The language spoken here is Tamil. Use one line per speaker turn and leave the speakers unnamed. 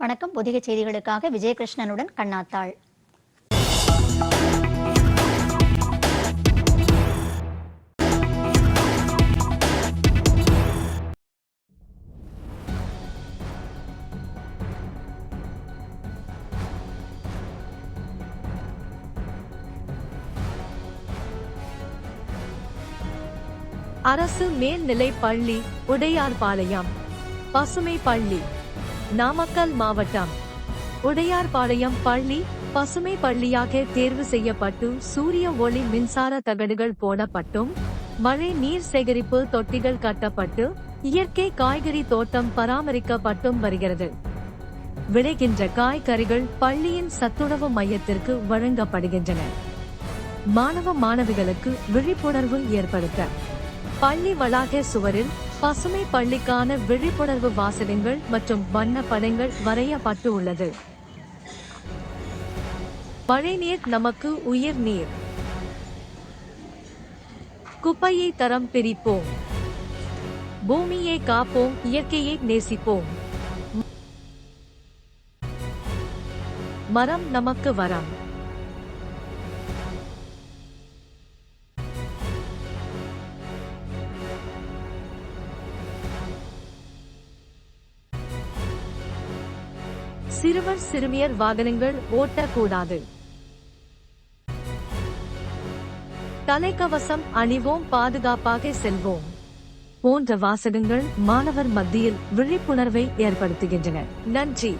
வணக்கம். புதிய செய்திகளுக்காக விஜயகிருஷ்ணனுடன் கண்ணாத்தாள்.
அரசு மேல்நிலை பள்ளி உடையார்பாளையம் பசுமை பள்ளி. நாமக்கல் மாவட்டம் உடையார்பாளையம் பள்ளி பசுமை பள்ளியாக தேர்வு செய்யப்பட்டு சூரிய ஒளி மின்சார தகடுகள் போடப்பட்டும். மழை நீர் சேகரிப்பு தொட்டிகள் கட்டப்பட்டு இயற்கை காய்கறி தோட்டம் பராமரிக்கப்பட்டும் வருகிறது. விளைகின்ற காய்கறிகள் பள்ளியின் சத்துணவு மையத்திற்கு வழங்கப்படுகின்றன. மாணவ மாணவிகளுக்கு விழிப்புணர்வு ஏற்படுத்த. பள்ளி வளாக சுவரில் பசுமை பள்ளிக்கான விழிப்புணர்வு வாசகங்கள் மற்றும் வண்ண படங்கள் வரையப்பட்டு உள்ளது. மழைநீர் நமக்கு உயிர் நீர். குப்பையை தரம் பிரிப்போம். பூமியை காப்போம் இயற்கையை நேசிப்போம். மரம் நமக்கு வரம். சிறுவர் சிறுமியர் வாகனங்கள் ஓட்டக்கூடாது. தலைக்கவசம் அணிவோம் பாதுகாப்பாக செல்வோம். போன்ற வாசகங்கள் மாணவர் மத்தியில் விழிப்புணர்வை ஏற்படுத்துகின்றன. நன்றி.